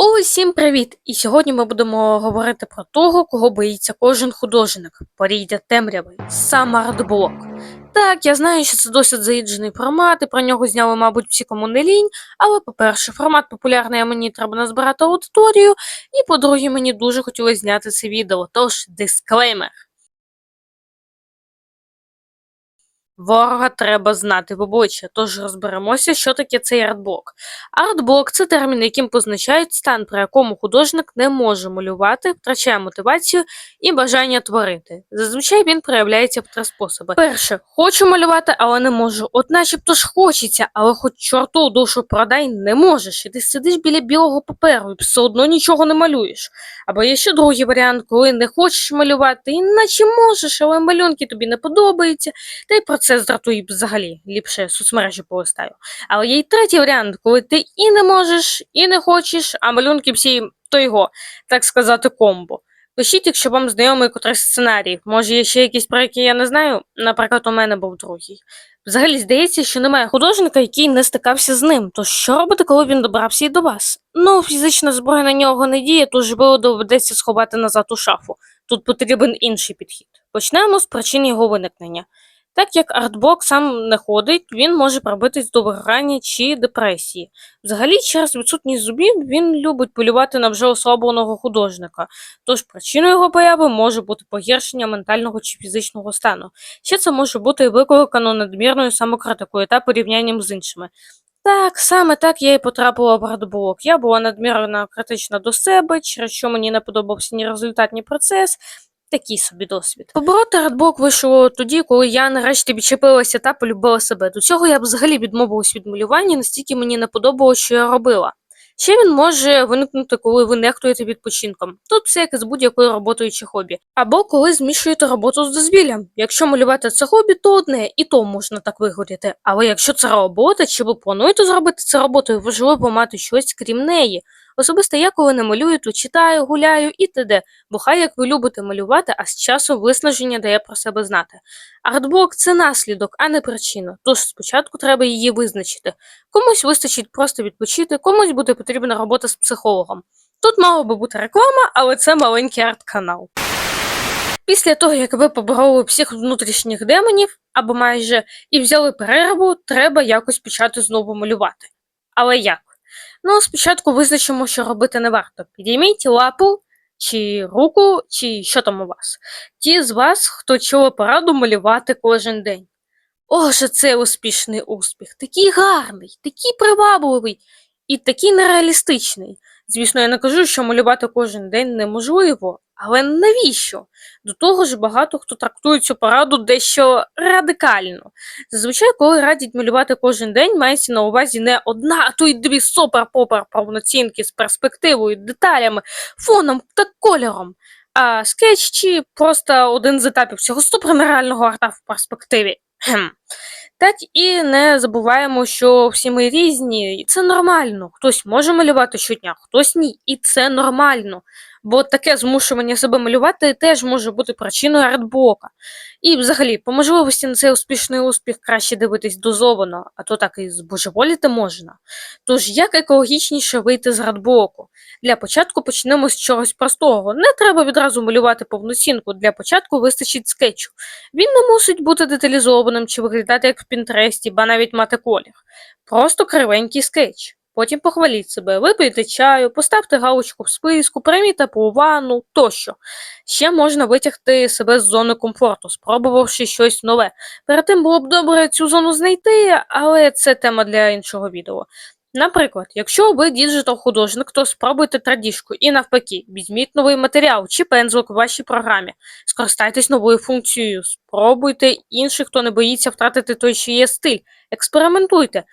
Усім привіт! І сьогодні ми будемо говорити про того, кого боїться кожен художник. Поріддя темряви, сам артблок. Так, я знаю, що це досить заїджений формат, і про нього зняли, мабуть, всі кому не лінь. Але, по-перше, формат популярний, а мені треба назбирати аудиторію. І по-друге, мені дуже хотілося зняти це відео. Тож, дисклеймер. Ворога треба знати в обличчя, тож розберемося, що таке цей артблок. Артблок це термін, яким позначають стан, при якому художник не може малювати, втрачає мотивацію і бажання творити. Зазвичай він проявляється в три способи. Перше, хочу малювати, але не можу. От начебто ж хочеться, але хоч чорту душу продай не можеш. І ти сидиш біля білого паперу і все одно нічого не малюєш. Або є ще другий варіант, коли не хочеш малювати, іначе можеш, але малюнки тобі не подобаються. Та й про це здратує взагалі, ліпше соцмережі полистаю. Але є й третій варіант, коли ти і не можеш, і не хочеш, а малюнки всі то його, так сказати, комбо. Пишіть, якщо вам знайомий котрийсь сценарій. Може, є ще якісь, про які я не знаю. Наприклад, у мене був другий. Взагалі здається, що немає художника, який не стикався з ним. То що робити, коли він добрався і до вас? Ну, фізична зброя на нього не діє, тож було доведеться сховати назад у шафу. Тут потрібен інший підхід. Почнемо з причин його виникнення. Так як артблок сам не ходить, він може пробитись до вигорання чи депресії. Взагалі, через відсутність зубів він любить полювати на вже ослабленого художника, тож причиною його появи може бути погіршення ментального чи фізичного стану. Ще це може бути викликано надмірною самокритикою та порівнянням з іншими. Так, саме так я і потрапила в артблок. Я була надмірно критична до себе, через що мені не подобався ні результат, ні процес. Такий собі досвід. Побороти артблок вийшло тоді, коли я нарешті відчепилася та полюбила себе. До цього я б взагалі відмовилась від малювання, настільки мені не подобалося, що я робила. Ще він може виникнути, коли ви нехтуєте відпочинком. Тут все як з будь-якою роботою чи хобі. Або коли змішуєте роботу з дозвіллям. Якщо малювати це хобі, то одне і то можна так вигоріти. Але якщо це робота, чи ви плануєте зробити це роботою, важливо мати щось крім неї. Особисто я, коли не малюю, то читаю, гуляю і т.д. Бо хай як ви любите малювати, а з часу виснаження дає про себе знати. Артблок це наслідок, а не причина. Тож спочатку треба її визначити. Комусь вистачить просто відпочити, комусь буде потрібна робота з психологом. Тут мала би бути реклама, але це маленький арт-канал. Після того, як ви побороли всіх внутрішніх демонів або майже і взяли перерву, треба якось почати знову малювати. Але як? Ну, спочатку визначимо, що робити не варто. Підійміть лапу чи руку, чи що там у вас. Ті з вас, хто чули пораду малювати кожен день. Оже, це успішний успіх, такий гарний, такий привабливий і такий нереалістичний. Звісно, я не кажу, що малювати кожен день неможливо, але навіщо? До того ж, багато хто трактує цю пораду дещо радикально. Зазвичай, коли радять малювати кожен день, мається на увазі не одна, а то й дві супер-попер повноцінки з перспективою, деталями, фоном та кольором. А скетч чи просто один з етапів цього супернереального арта в перспективі. Так і не забуваємо, що всі ми різні, і це нормально. Хтось може малювати щодня, хтось ні, і це нормально. Бо таке змушування себе малювати теж може бути причиною артблока. І взагалі, по можливості на цей успішний успіх краще дивитись дозовано, а то так і збожеволіти можна. Тож як екологічніше вийти з артблоку? Для початку почнемо з чогось простого. Не треба відразу малювати повноцінку. Для початку вистачить скетчу. Він не мусить бути деталізованим чи виглядати як в Пінтересті, ба навіть мати колір. Просто кривенький скетч. Потім похваліть себе, випийте чаю, поставте галочку в списку, прийміть теплу ванну тощо. Ще можна витягти себе з зони комфорту, спробувавши щось нове. Перед тим було б добре цю зону знайти, але це тема для іншого відео. Наприклад, якщо ви діджитал-художник, то спробуйте традішку і навпаки, візьміть новий матеріал чи пензлик у вашій програмі, скористайтесь новою функцією, спробуйте інших, хто не боїться втратити той, що є стиль, експериментуйте.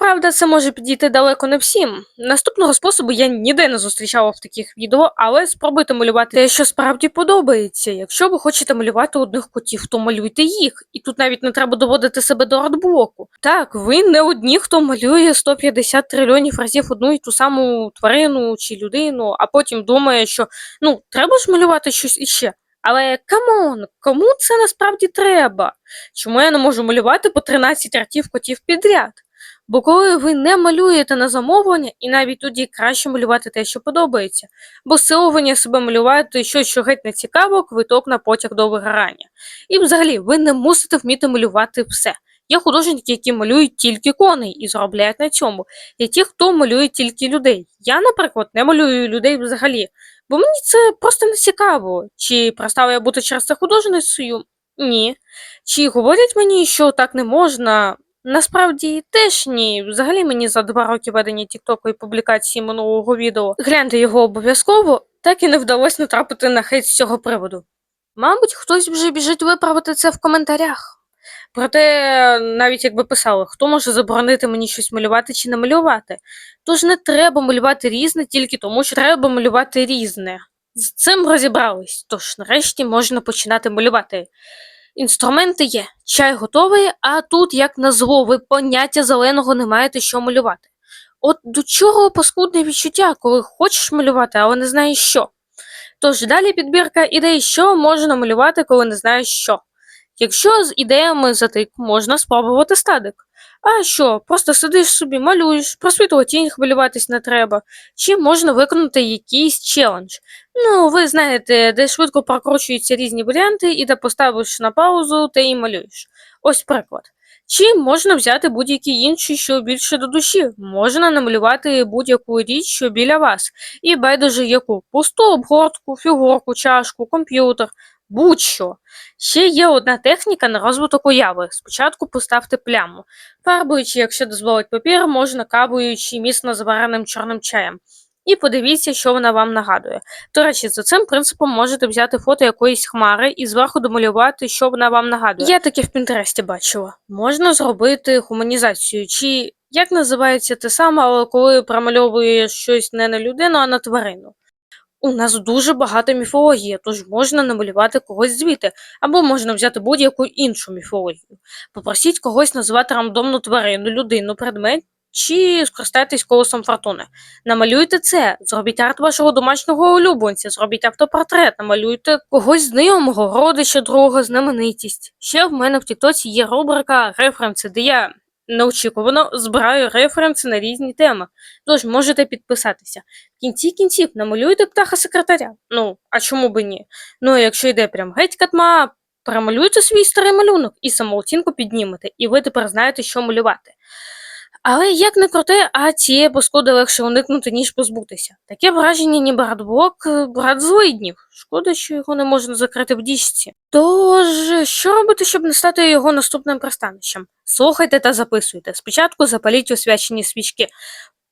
Правда, це може підійти далеко не всім. Наступного способу я ніде не зустрічала в таких відео, але спробуйте малювати те, що справді подобається. Якщо ви хочете малювати одних котів, то малюйте їх. І тут навіть не треба доводити себе до артблоку. Так, ви не одні, хто малює 150 трильйонів разів одну і ту саму тварину чи людину, а потім думає, що ну треба ж малювати щось іще. Але камон, кому це насправді треба? Чому я не можу малювати по 13 артів котів підряд? Бо коли ви не малюєте на замовлення, і навіть тоді краще малювати те, що подобається, бо силування себе малювати щось, що геть не цікаво, квиток на потяг до вигорання. І взагалі, ви не мусите вміти малювати все. Є художники, які малюють тільки коней і заробляють на цьому. Є ті, хто малює тільки людей. Я, наприклад, не малюю людей взагалі, бо мені це просто не цікаво. Чи перестала я бути через це художницею? Ні. Чи говорять мені, що так не можна? Насправді теж ні. Взагалі мені за два роки ведення Тіктоку і публікації минулого відео гляньте його обов'язково, так і не вдалося натрапити на хейт з цього приводу. Мабуть, хтось вже біжить виправити це в коментарях. Проте, навіть якби писали, хто може заборонити мені щось малювати чи не малювати. Тож не треба малювати різне тільки тому, що треба малювати різне. З цим розібрались, тож нарешті можна починати малювати. Інструменти є, чай готовий, а тут, як назло, ви поняття зеленого не маєте що малювати. От до чого паскудне відчуття, коли хочеш малювати, але не знаєш що. Тож далі підбірка ідей, що можна малювати, коли не знаєш що. Якщо з ідеями затик, можна спробувати стадик. А що, просто сидиш собі, малюєш, про світло тінь хвилюватись не треба. Чи можна виконати якийсь челендж. Ну, ви знаєте, де швидко прокручуються різні варіанти, і де поставиш на паузу, те і малюєш. Ось приклад. Чи можна взяти будь-який інший, що більше до душі. Можна намалювати будь-яку річ, що біля вас, і байдуже яку пусту обгортку, фігурку, чашку, комп'ютер, будь-що. Ще є одна техніка на розвиток уяви. Спочатку поставте пляму. Фарбуючи, якщо дозволить папір, можна кавуючи міцно завареним чорним чаєм. І подивіться, що вона вам нагадує. До речі, за цим принципом можете взяти фото якоїсь хмари і зверху домалювати, що вона вам нагадує. Я таке в Пінтересті бачила. Можна зробити гуманізацію, чи як називається те саме, але коли промальовуєш щось не на людину, а на тварину. У нас дуже багато міфології, тож можна намалювати когось звідти, або можна взяти будь-яку іншу міфологію. Попросіть когось назвати рандомну тварину, людину, предмет, чи скористайтесь колесом фортуни. Намалюйте це, зробіть арт вашого домашнього улюбленця, зробіть автопортрет, намалюйте когось знайомого, родича, друга, знаменитість. Ще в мене в Тіктоці є рубрика референси, де я неочікувано збираю референси на різні теми. Тож можете підписатися. В кінці кінців намалюйте птаха секретаря. Ну, а чому би ні? Ну, якщо йде прям геть катма, перемалюйте свій старий малюнок і самооцінку піднімете, і ви тепер знаєте, що малювати. Але як не проте, а цієї паскуди легше уникнути, ніж позбутися. Таке враження, ніби радблок е, брат злиднів. Шкода, що його не можна закрити в діжці. Тож, що робити, щоб не стати його наступним пристанищем? Слухайте та записуйте. Спочатку запаліть освячені свічки,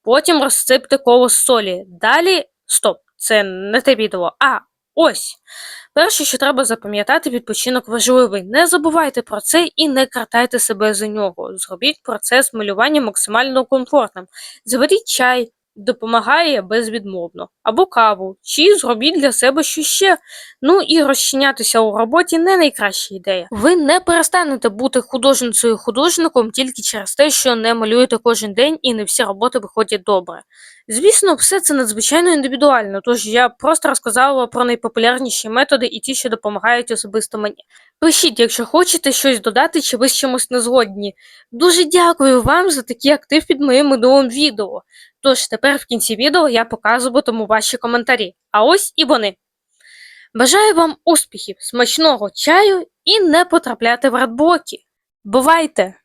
потім розсипте коло з солі. Далі. Стоп, це не те відео. А, ось. Перше, що треба запам'ятати, відпочинок важливий. Не забувайте про це і не картайте себе за нього. Зробіть процес малювання максимально комфортним. Заведіть чай, допомагає безвідмовно, або каву, чи зробіть для себе що ще. Ну і розчинятися у роботі не найкраща ідея. Ви не перестанете бути художницею художником тільки через те, що не малюєте кожен день і не всі роботи виходять добре. Звісно, все це надзвичайно індивідуально, тож я просто розказала про найпопулярніші методи і ті, що допомагають особисто мені. Пишіть, якщо хочете щось додати чи ви з чимось не згодні. Дуже дякую вам за такий актив під моїм минулим відео. Тож тепер в кінці відео я показуватиму ваші коментарі. А ось і вони. Бажаю вам успіхів, смачного чаю і не потрапляти в радблоки. Бувайте!